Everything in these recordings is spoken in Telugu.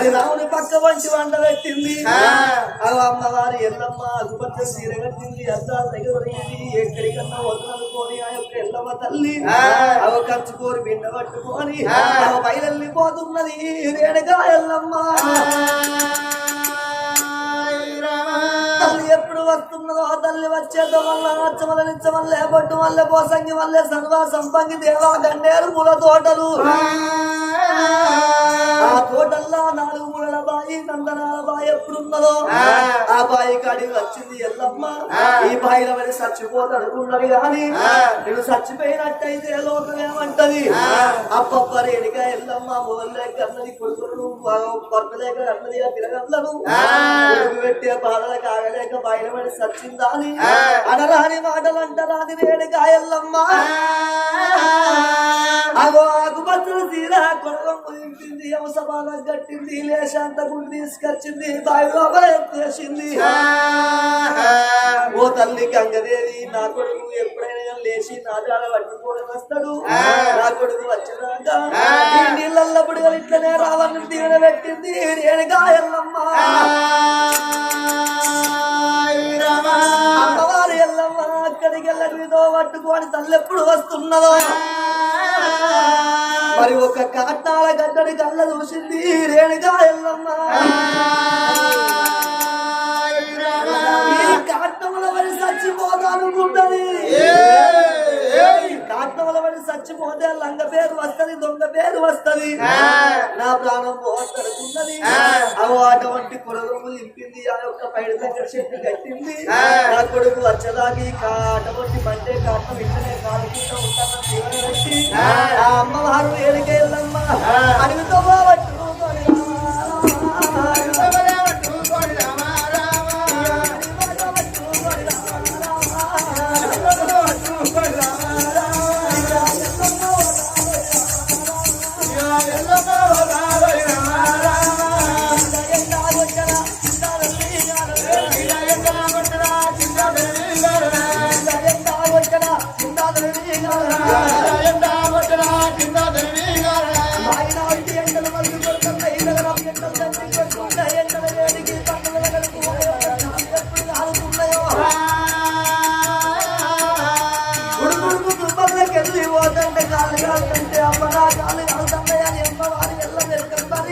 మరి రాముని పక్క వంటి వంట పెట్టింది. అవి అమ్మవారి ఎల్లమ్మ అదుపచ్చ సీర కట్టింది. అద్దాల పోయింది ఎక్కడికన్నా వదలనుకోని ఆ యొక్క ఎల్లమ్మ తల్లి. అవ కంచుకోరి బిండ పట్టుకొని అవ బయలుపోతున్నది రేణుగా ఎల్లమ్మ. తల్లి ఎప్పుడు వస్తున్నదో తల్లి వచ్చేదో వల్ల నచ్చవల నిచ్చవల్ల లేపట్టు వల్ల పోసంగి వల్లే సర్వ సంపంగి దేవా గండేరు పూల తోటలు. ఆ తోటల్లో నాలుగు మూలల బాయి నందనాల బాయి ఎప్పుడున్నదో ఆ. బాయి కాడికి వచ్చింది ఎల్లమ్మ. ఈ బాయిల గాని నేను చచ్చిపోయినట్టయితే లోకం ఏమంటది? అప్పప్ప ఎల్లమ్మ మొదలే కన్నది కొడుకులు పర్మలేక కన్నది ఆ తిరగలను పెట్టే బాధలు కాగలేక బాయిల పడి చచ్చిందా అని. అనరాని మాటలు అంటరాని రేణిగా ఎల్లమ్మ. అగో తీరా కొడగం ముదించింది అవసమానం కట్టింది లేశాంత గుండు తీసుకొచ్చింది బావి లోపల ఎత్తేసింది ఓ తల్లి గంగదేవి నా కొడుకు ఎప్పుడైనా లేచి నా జాడ పట్టుకొని వస్తాడు. నా కొడుకు వచ్చినాక ఈ నీళ్ళల్లో బుడిగలు ఇట్లనే రావాలని దీవెన పెట్టింది. రేణుగా ఎల్లమ్మ అమ్మవారు ఎల్లమ్మ అక్కడికి వెళ్ళడితో పట్టుకొని తల్లి ఎప్పుడు వస్తున్నదో మరి ఒక కాటాల గడ్డడి కళ్ళ చూసింది రేణుగా ఎల్లమ్మ. చచ్చిపోదానుకుంటది కాటముల వరి చచ్చిపోతే లంగ పేరు వస్తది దొంగ పేరు వస్తది. నా ప్రాణం పోతడుకున్నది అవు అటువంటి కొడుకు ఇంపింది ఆ యొక్క పైడి దగ్గర చెట్టు కట్టింది. నా కొడుకు వచ్చేదాకి అటువంటి మంటే కాటం ఇట్లనే కాలుకుంటూ ఉంటాను ఆ. అమ్మవారు ఏలికెళ్ళమ్మ అడుగుతో పట్టుకొని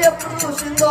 ఎప్పుడు చూసిందో?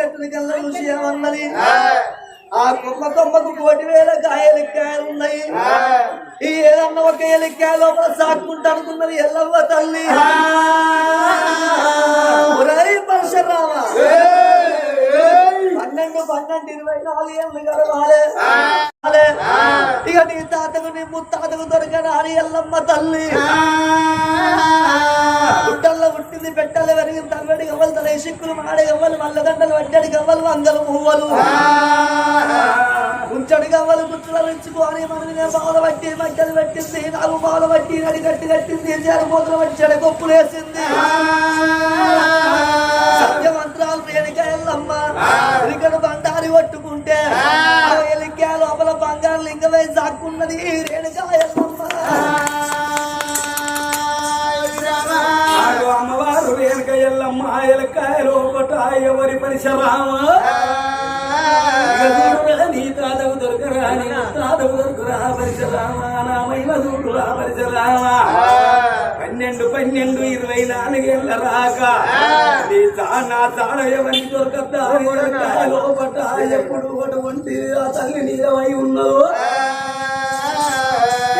చెట్టుని కల్లా చూసి ఏమన్నది? ఆ కొమ్మ కొమ్మకు కోటి వేల కాయలిక్కాయలు ఉన్నాయి. ఈ ఏదన్నా ఒక ఎలిక్కాయ లోపల సాక్కుంటూ అనుకున్నది ఎల్లవ్వ తల్లి. పరశురామ. పన్నెండు పన్నెండు ఇరవై నాలుగు ఏళ్ళు గడవాలే. ఇక నీ తాతకు నీ ముత్తాతకు దొరకనాని ఎల్లమ్మ తల్లి. గుట్టల్లో పుట్టింది పెట్టలు పెరిగింది తల్లడి గవ్వలు తల సిక్కులు మాడే గవ్వలు మల్లదండలు వడ్డడి గవ్వలు వంగలు మువ్వలు ఉంచడి గవ్వలు గుట్టుల మనని నేను బాధ పట్టి మధ్యలు పెట్టింది నాకు బాధ పట్టి నడి గట్టి కట్టింది చేరు మూతలు వచ్చాడు గొప్పులు వేసింది. సత్యమంత్రాలు రేణిక ఎల్లమ్మ ఎలికను బండారి కొట్టుకుంటే ఆ. ఎలిక లోపల బంగారు లింగమై సాక్కున్నది అమ్మవారు వెనక ఎల్లమ్మ ఎలకాయలు ఒకట ఎవరి పరిసరామ నీ తాతకు దొరకరా నీ తాతకు దొరకరా పరిసరామ నా మహిమ చూడురా పరిసరామ పన్నెండు పన్నెండు ఇరవై నాలుగేళ్ళ రాక. నీ తా నా తాడ ఎలకాయలు ఒకట ఎప్పుడు ఒకటి ఆ తల్లి నీదమై ఉన్నదో?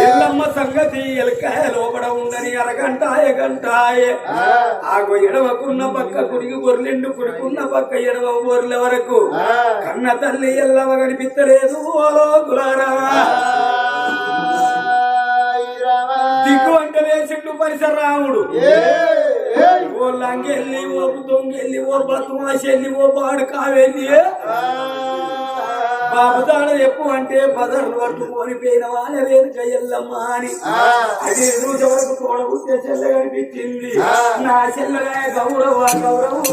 ఎల్లమ్మ సంగతి ఎలకాయ లోపల ఉందని అరగంటాయ గంటాయే. ఆగు ఎడవకున్న పక్క కుడికి గొర్రెండు కుడుకున్న పక్క ఎడవ గొర్రెల వరకు. కన్న తల్లి ఎల్లవ కనిపించలేదు ఓలో కులారా దిక్కు అంటే వేసిండు పరిసరాముడు ఓ లంగెళ్ళి ఓ దొంగెళ్ళి ఓ బతుమాషెళ్ళి ఓ బాడు కావెళ్ళి బాబుదాడ ఎప్పు అంటే పదర్లు పట్టుకొని పోయిన వాళ్ళ వేరుక ఎల్లమ్మ అని. అది ఎదురు వరకు తోడబుట్టే చెల్ల కనిపించింది. నా చెల్లగా గౌరవ గౌరవం.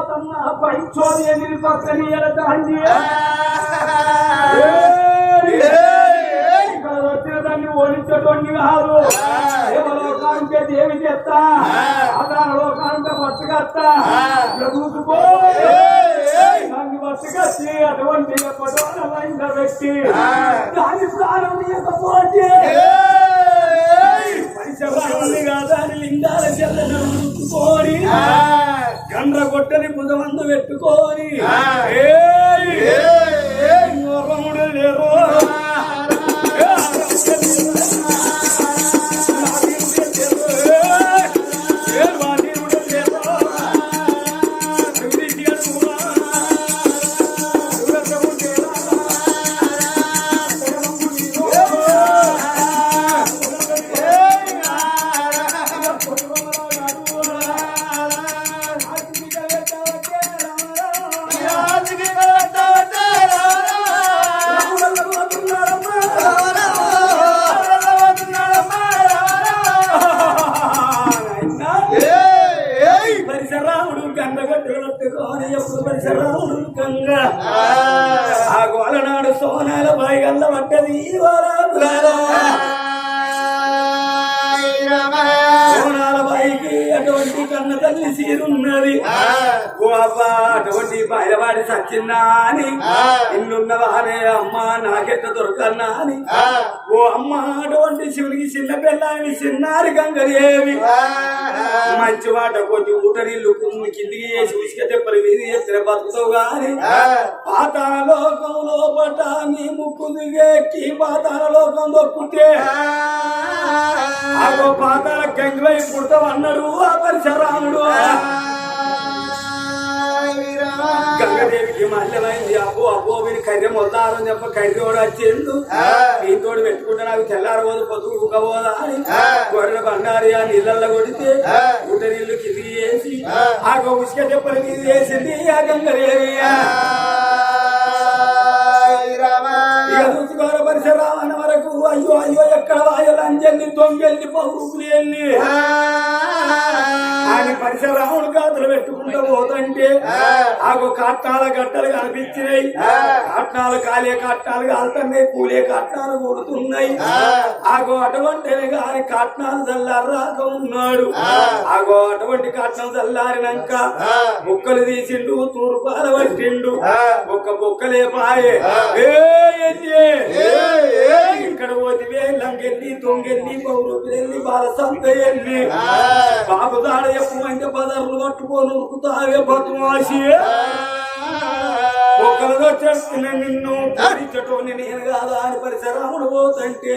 నేను పోతన్నా పై చోది ఎన్ని పక్కని ఎడతాండి ఇక్కడ వచ్చిన దాన్ని ఓడించేటువంటి కాదు. దేవలోకానికే దేవి చేస్తా? ఆధార లోకానికే బతుకత్తా చూసుకో దాన్ని బతుకచ్చి అటువంటి పటోలమైన వ్యక్తి? దాని ప్రాణం లేకపోతే కాదని లింగాల చెల్లని గండ్ర కొట్టని ముదమందు పెట్టుకొని ఏయ్! సచ్చిందా అని ఇల్లున్న వారే అమ్మ నాకెట్ట దొరకన్నా అని ఓ అమ్మ అటువంటి శివునికి చిన్న పిల్లని చిన్నారి గంగరేవి మంచి వాట కొద్ది ఊట నీళ్ళు కిందికి వేసి ఉసుక తెప్పలు మీద ఎత్తిన బతుకుతావు గాని పాతాళ లోకం లోపట నీ ముక్కు దిగెక్కి పాతాళ లోకం దొక్కుంటే ఆగో పాతాళ గంగవై పుడతావు అన్నాడు ఆ పరిసరాముడు. గంగదేవికి మల్లెమైంది? అబ్బో అబ్బో కర్రె చెప్ప వచ్చిండు నీతోడు పెట్టుకుంటే నాకు తెల్లారబోదు పొద్దు ఊకపోదా అని గొర్రెల బండారి ఆ నీళ్ళల్లో కొడితే ఊట నీళ్ళు కిందికి వేసి ఆ. ఉసుక చెప్పలు మీద వేసింది ఆ గంగదేవి. ఇక చూసుకోర పరిసరామన వరకు అయ్యో అయ్యో ఎక్కడ వాయలు అంజల్ని దొంగెల్ని పౌరుకులు వెళ్ళి ఆయన పరిసరాములు గాతులు పెట్టుకుంటూ పోతుంటే ఆగో కాట్నాల గట్టలు కనిపించినాయి. కాట్నాలు కాలే కాట్నాలు కాలుతున్నాయి కూలే కాట్నాలు కొడుతున్నాయి ఆగో అటువంటి గాని కాట్నాలు చల్లారాక ఉన్నాడు. ఆగో అటువంటి కాట్నం చల్లారినాక ముక్కలు తీసిండు తూర్పాల పట్టిండు. ఒక్క బొక్కలే పాయే? ఇక్కడ పోతివే లంగెల్లి తొంగెల్లి పౌరుకెళ్ళి బాలసంత ఎల్లి బాబు దాడ ఎప్పుడంటే బదర్లు పట్టుకొని ఉరుకుతావే బతుమాసి ఒక్కరితో చేస్తున్న నిన్ను పూరించటోని నేను కాదా అని పరిసరాముడు పోతుంటే.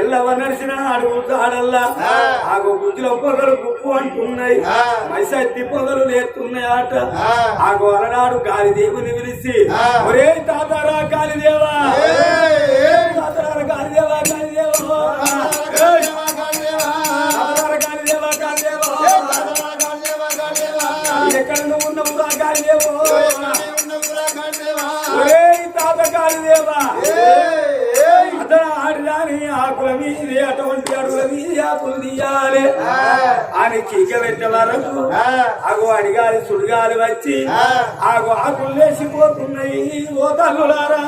ఎల్లవ నడిచిన అడుగు అడుగుతాడల్లా ఆగో గుజ్జుల పొగలు గుప్పు అంటున్నాయి. మైసత్తి పొగలు లేస్తున్నాయి ఆట. ఆగో అలనాడు గాలిదేవుని పిలిచి ఒరే తాతారా గాలిదేవా. ఆకుల మీది అటువంటి అడుగుల మీది ఆకులు తీయాలి అని చీక పెట్టే వరకు ఆగు అడిగాలి సుడిగాలి వచ్చి ఆగు ఆకులు లేచిపోతున్నాయి ఓ తల్లులారా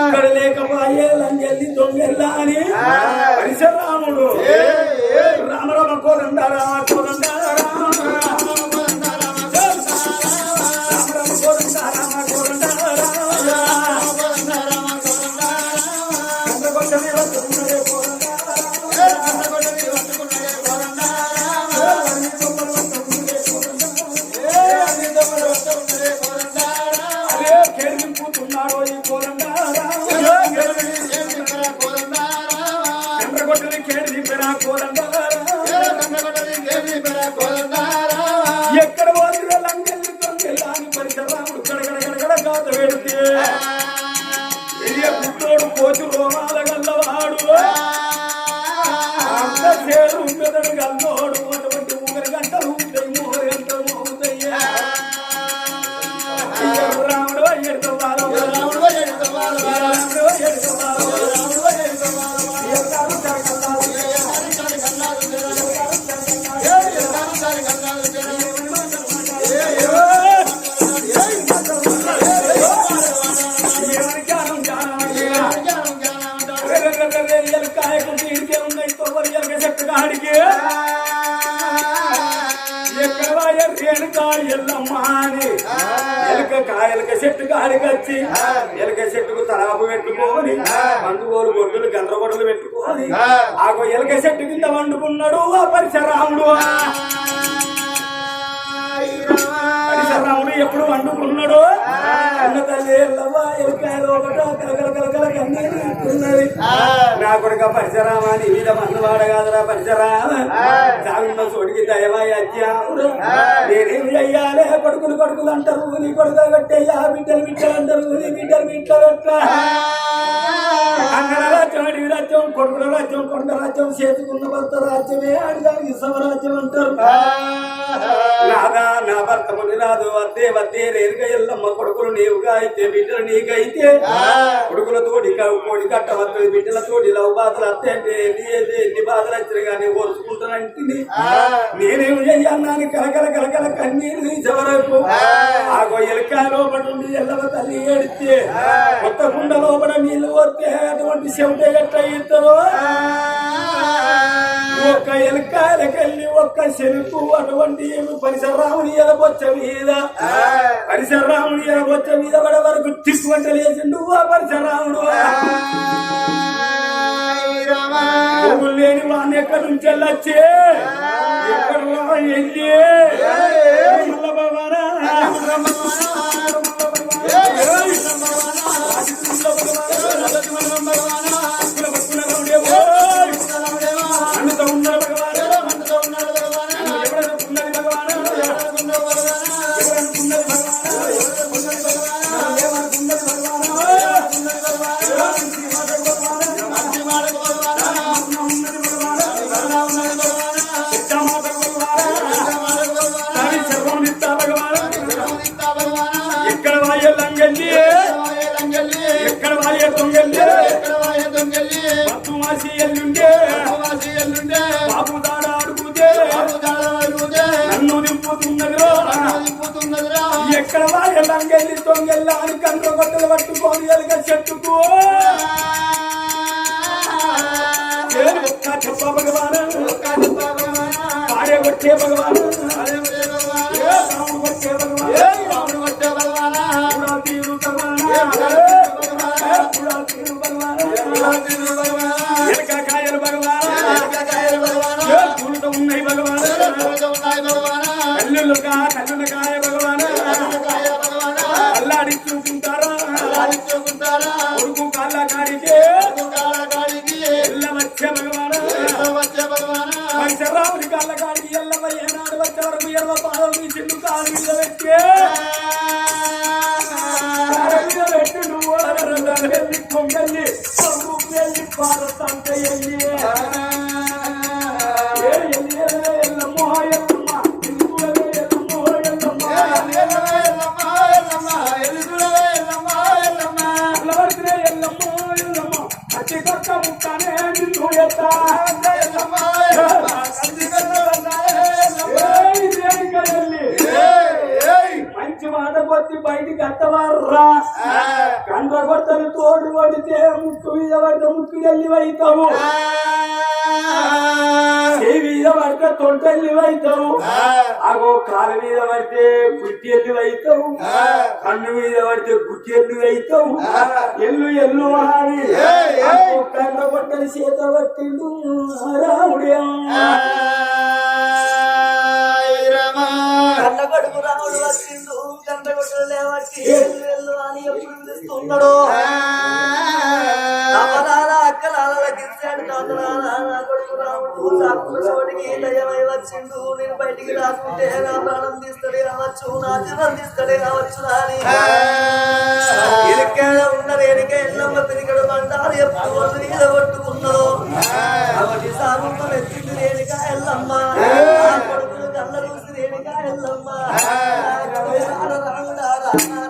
ఇక్కడ లేకపోయే లంగెల్లి దొంగెల్లా అని పరిశరాముడు రామ రామ కోరండ రామ కోరండ ఎక్కడ కాడికొచ్చి ఎలుక చెట్టుకు తరాపు పెట్టుకొని పండుగోలు గొడ్డులు గండ్రగొడ్డలు పెట్టుకొని ఆగో ఎలుక చెట్టు కింద వండుకున్నాడు ఆ పరిశరాముడు పరిశరాముడు ఎప్పుడు వండుకున్నాడు? అన్న తల్లి ఎల్లమ్మ ఎలుకాయలు ఒకట కలకల కలకల కన్నీరు తీస్తున్నది నా కొడుక పరిశరామ నీ మీద మందువాడ కాదురా పరిశరామ. చావిన్న చోటికి దయవాయి చెయ్యాలే? కొడుకులు కొడుకులు అంటారు. నీ కొడుకులు కట్టయ్యా. బిడ్డలు బిడ్డలు అంటారు. నీ బిడ్డలు బిడ్డలు అడివి రాజ్యం కొడుకుల రాజ్యం కొండ రాజ్యం చేతుకున్న భర్త రాజ్యమే అడిగానికి సమరాజ్యం అంటారు. నాదా నా భర్త ముని రాదు వద్దే వద్దే రేరుగా ఎల్లమ్మ కొడుకులు నీవుగా అయితే బిడ్డలు నీకైతే. కొడుకులతోటి కోడి కట్టవద్దు బిడ్డలతోటి లవ్ బాధలు అత్తే ఎన్ని బాధలు వచ్చినా కానీ ఓర్చుకుంటానంటే నేనేం చెయ్యన్నాను కలకల కలకల కన్నీరు తీసే వరకు ఆ. గొయ్యలకాయ లోపల నుండి ఎల్లవ తల్లి ఏడితే కొత్త కుండ లోపల నీళ్ళు వస్తే అటువంటి చెవిట ఎట్లా ఇద్దరు ఒక్క ఎలకాయలకెళ్ళి ఒక్క చెరుకు అటువంటి పరిసరాముని ఎలబొచ్చ మీద? పరిసరాముని ఎలబొచ్చ మీద పడే వరకు తిక్కువంట లేచిండు ఆ పరిసరాముడు పువ్వులు లేని వాడిని ఎక్కడి నుంచి వెళ్ళొచ్చే ఎక్కడ వెళ్ళి. పట్టుకొని ఎలుగ చెట్టుకో. కొడుకు కాళ్ళ కాడికి భగవాను? కాళ్ళ కాడికి ఎల్లవ ఏనాడు వచ్చే వరకు ఎల్లవ పాదం తీసిండు కాలు మీద పెట్టి. నువ్వు వెళ్ళి పొంగల్లి పొంగు వెళ్ళి పాదతంత వెళ్ళి తొంటల్లి అవుతావు అగో కాలు మీద పడితే గుట్టి ఎల్లు అవుతావు కన్ను మీద పడితే గుట్టి ఎల్లు అవుతావు ఎల్లు ఎల్లు అని కండ్ర కొట్టని చేత పట్టిండు రాముడు. వచ్చిండు కొడుకు లేవట్టి ఎల్లు ఎల్లు అని ఎప్పుడు పిలుస్తున్నాడు. చోటికి దయమై వచ్చిండు నేను బయటికి రాకుంటే నా ప్రాణం తీస్తాడే రావచ్చు నా జీవనం తీస్తాడే రావచ్చు అని ఎరికేడ ఉన్న రేణిక ఎల్లమ్మ. తిరిగడు మంటారు ఎప్పుడు వాళ్ళు మీద కొట్టుకున్నాడు అవటి సాగుతో ఎత్తింది రేణిక ఎల్లమ్మ. కొడుకులు కళ్ళ చూసి రేణిక ఎల్లమ్మ రాముడా రాముడా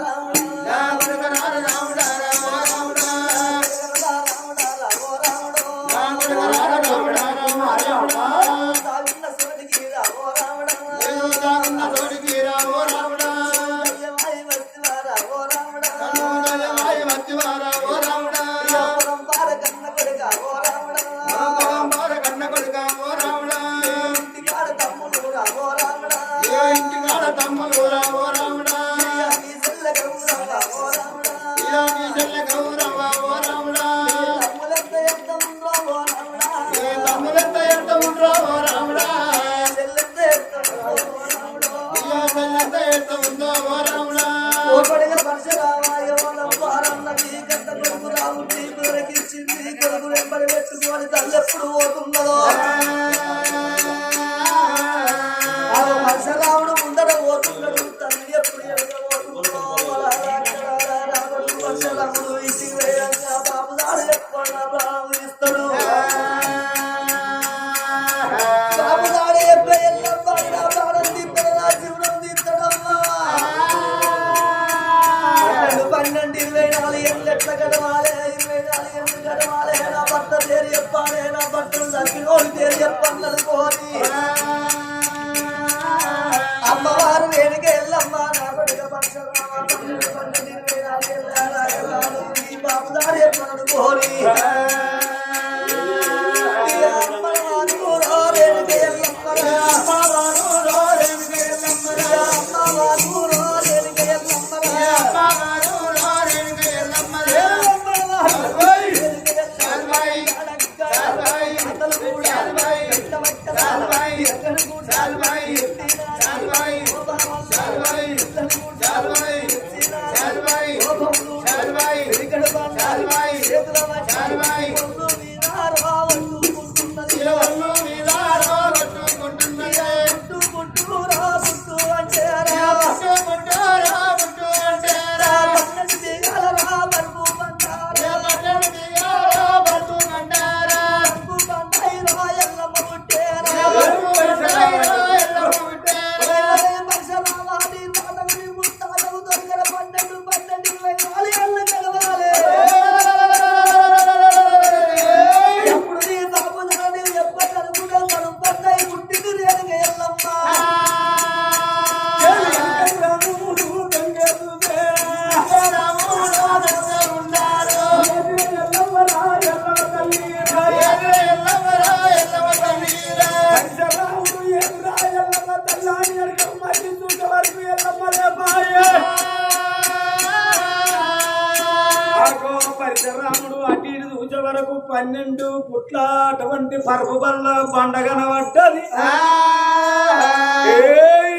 అటువంటి పరుపు బల్ల పండగన పట్టది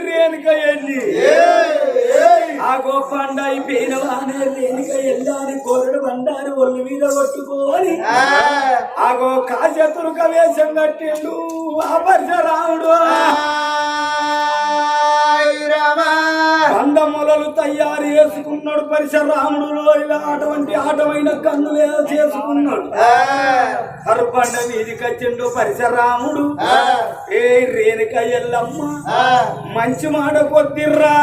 రేణుక ఎల్లి. ఆ గోపండ అయిపోయిన వానే రేణుక ఎల్లాని కోరడు బండారు ఒళ్ళు మీద కొట్టుకోని. ఆగో కాశతురుక వేషం కట్టిండు ఆ. పరిశరాముడు కందమూలలు తయారు చేసుకున్నాడు పరిశరాముడు అటువంటి ఆటమైన కన్నులే చేసుకున్నాడు. కరుపండ మీదికి వచ్చిండు పరిశరాముడు ఏ రేణుక ఎల్లమ్మ మంచి మాట కొద్దిర్రా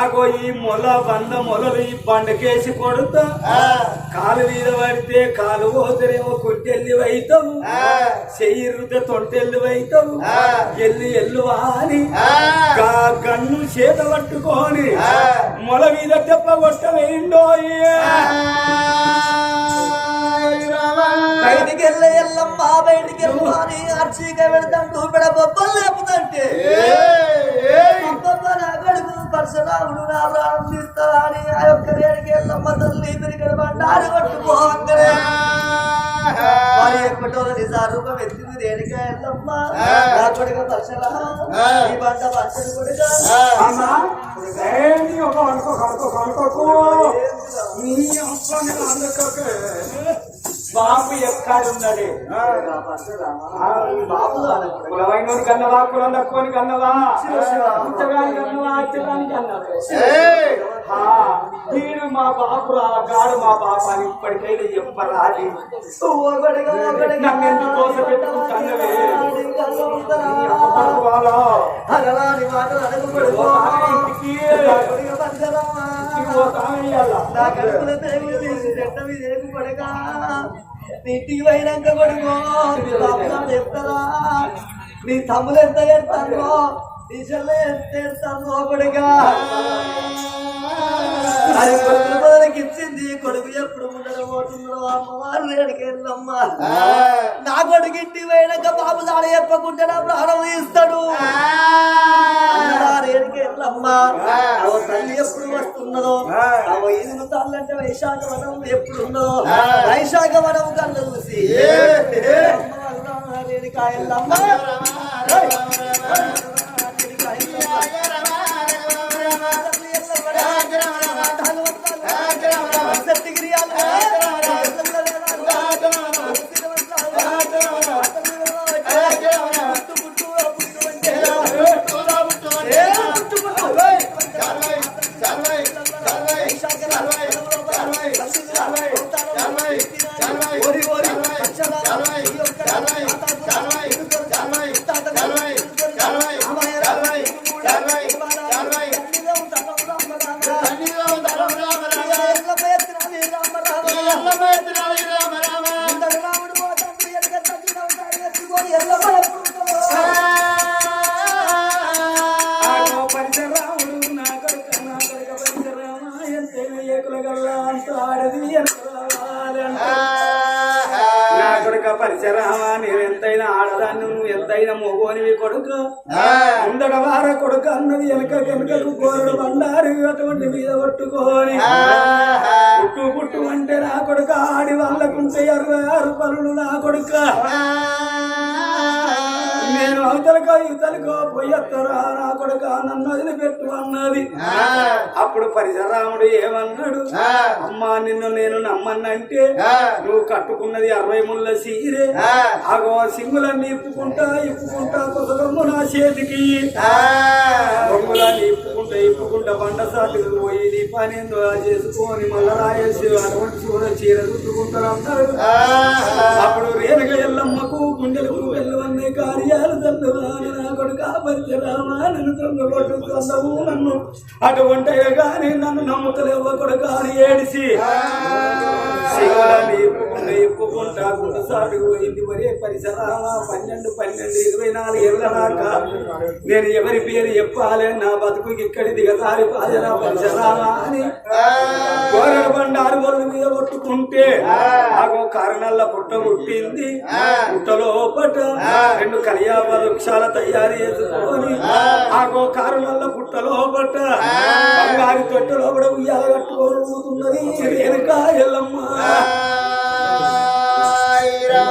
ఆగో ఈ మొల బంద మొలలు ఈ బండకేసి కొడుతా. కాలు మీద పడితే కాలు పోతేనేమో కుట్టెల్లి వైతావు. చెయ్యిరుతే తొట్టెల్లి వైతావు. ఎల్లు ఎల్లు అని గా గన్ను చేత పట్టుకొని మొల మీద తెప్ప కొట్ట వేయండో బయటికి వెళ్ళే ఎల్లమ్మ బయటికి వెళ్ళి అర్చీగా పెడతాడు పెడ బొబ్బలు లేపుదంటే నా కొడుకు. పరశురాముడు నా ప్రాణం తీస్తాడా అని ఆ యొక్క రేడికి ఎల్లమ్మ తల్లి పెరిగడ బండారు వారి ఎప్పటో నిజారూపం ఎత్తింది రేడిక ఎల్లమ్మ నా కొడుకు ఈ బండ కొడుక? ఒక అనుకో కనుకోకు నీ అందుకోకు. బాబు ఎక్కడున్నాడు? బాబు కులవైనోడు కన్నవా? కులం తక్కువని కన్నవా? ఉచ్చగాని కన్నవా? అచ్చగాని కన్నవా వీడు మా బాపు గాడు మా బాబు అని ఇప్పటికైనా ఒకటిగా నన్ను ఎందుకు కోసం పెట్టుకుంటానవే పడుకోవాలో అగలాని మాటలు ఇంటికి. నా కడుపులో మీద ఏగుపడక నీ ఇంటికి పోయినాక కొడుకో నీ బాబుగాడు చెప్తారా నీ తమ్ములు ఎంత ఎడతారో నీ చెల్ల ఎంత కొడుక? అది కొడుకు మొదలకి ఇచ్చింది. కొడుకు ఎప్పుడు ఉండడం అమ్మవారు వెళ్ళమ్మ నా కొడుకు ఇంటికి పోయినాక బాబు దాడ చెప్పకుండా నా ప్రాణం తీస్తాడు. ఎల్లమ్మ అవ తల్లి ఎప్పుడు వస్తున్నదో అవ ఇల్లు తల్లంటే వైశాఖ వనం ఎప్పుడు ఉన్నదో వైశాఖ వనం కళ్ళు చూసి అమ్మ ఎంతైనా మొగోనివి కొడుకు. ఉండడ వార కొడుకు అన్నది వెనక వెనకకు కోరడు బండారు అటువంటి మీద కొట్టుకోని పుట్టు పుట్టు అంటే నా కొడుక ఆడి వాళ్ళకుంటే అరవై ఆరు పనులు నా కొడుక. నేను అవతలకో ఇవతలకో పోయత్తరా నా కొడుక నన్ను వదిలిపెట్టు అన్నది. అప్పుడు పరిసరాముడు ఏమన్నాడు? అమ్మా నిన్ను నేను నమ్మన్నంటే నువ్వు కట్టుకున్నది అరవై ముళ్ళ సీరే అగో సింగులన్నీ ఇప్పుకుంటా ఇప్పుకుంటా కొసగమ్ము నా చేతికి. ఇప్పుకుంటా బండ సాటుకు పోయి నీ పని చేసుకొని మళ్ళా రాయేసి అటువంటి చూడ చీర చుట్టుకుంటారు అందరూ అప్పుడు రేణుక ఎల్లమ్మకు గుండెలకు వెళ్ళవన్నీ కార్యాలు తల్లువాని నా కొడుకు ఆపరిచరామా నన్ను కొట్టుకుందవు నన్ను. అటువంటి కానీ నన్ను నమ్ముతలేవ కొడుకు అని ఏడిసి. శివులని చెప్పుకుంటా గుడిసాడు పోయింది పరిసరాల పన్నెండు పన్నెండు ఇరవై నాలుగు ఇరవై నేను ఎవరి పేరు చెప్పాలి నా బతుకు ఇక్కడి దిగసారి పాజరా పరిసరాల అని కోరల బండారు బొల్లు మీద కొట్టుకుంటే నాకు కారణాల పుట్ట పుట్టింది. పుట్టలో పట రెండు కలియా వృక్షాల తయారు చేసుకొని ఆగో కారణాల పుట్టలో పట బంగారు తొట్టలో కూడా ఉయ్యాల కట్టుకొని పోతున్నది. వెనుక ఎల్లమ్మ. Rama